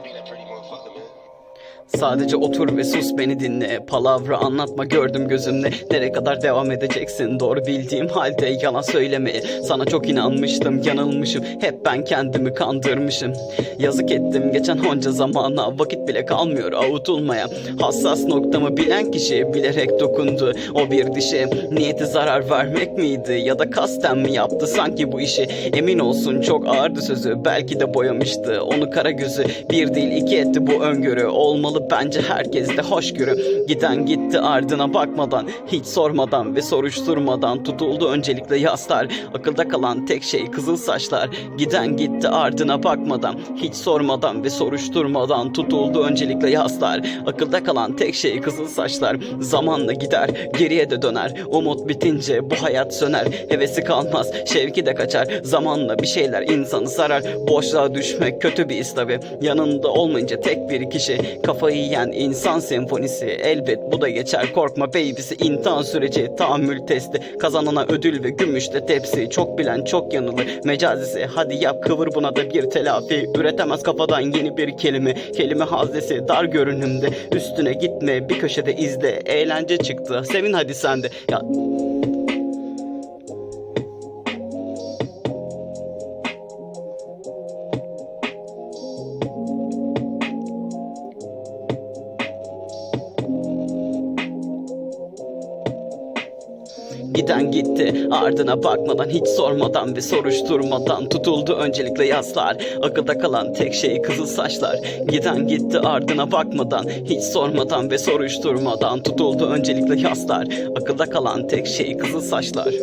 I be that pretty motherfucker, man. Sadece otur ve sus beni dinle. Palavra anlatma gördüm gözümle. Nereye kadar devam edeceksin? Doğru bildiğim halde yalan söyleme. Sana çok inanmıştım yanılmışım. Hep ben kendimi kandırmışım. Yazık ettim geçen onca zamana. Vakit bile kalmıyor avutulmaya Hassas noktamı bilen kişi Bilerek dokundu. O bir dişe Niyeti zarar vermek miydi? Ya da kasten mi yaptı? Sanki bu işi Emin olsun çok ağırdı sözü. Belki de boyamıştı. Onu kara gözü Bir değil iki etti bu öngörü Olmalı bence herkes de. Hoşgörü Giden gitti ardına bakmadan Hiç sormadan ve soruşturmadan Tutuldu. Öncelikle yaslar Akılda kalan tek şey kızıl saçlar. Giden gitti ardına bakmadan Hiç sormadan ve soruşturmadan Tutuldu. Öncelikle yaslar Akılda kalan tek şey kızıl saçlar. Zamanla gider geriye de döner. Umut bitince bu hayat söner. Hevesi kalmaz şevki de kaçar. Zamanla bir şeyler insanı sarar. Boşluğa düşmek kötü bir his tabi Yanında olmayınca tek bir kişi Kafayı yiyen insan senfonisi. Elbet bu da geçer. Korkma babysi. İmtihan süreci tahammül testi. Kazanana ödül ve gümüşte tepsi. Çok bilen çok yanılır. Mecazisi Hadi yap kıvır buna da bir telafi. Üretemez kafadan yeni bir kelime. Kelime haznesi dar görünümde. Üstüne gitme bir köşede izle. Eğlence çıktı. Sevin hadi sen de. Ya Giden gitti. Ardına bakmadan hiç sormadan ve soruşturmadan tutuldu. Öncelikle yaslar Akılda kalan tek şey kızıl saçlar. Giden gitti ardına bakmadan hiç sormadan ve soruşturmadan tutuldu. Öncelikle yaslar Akılda kalan tek şey kızıl saçlar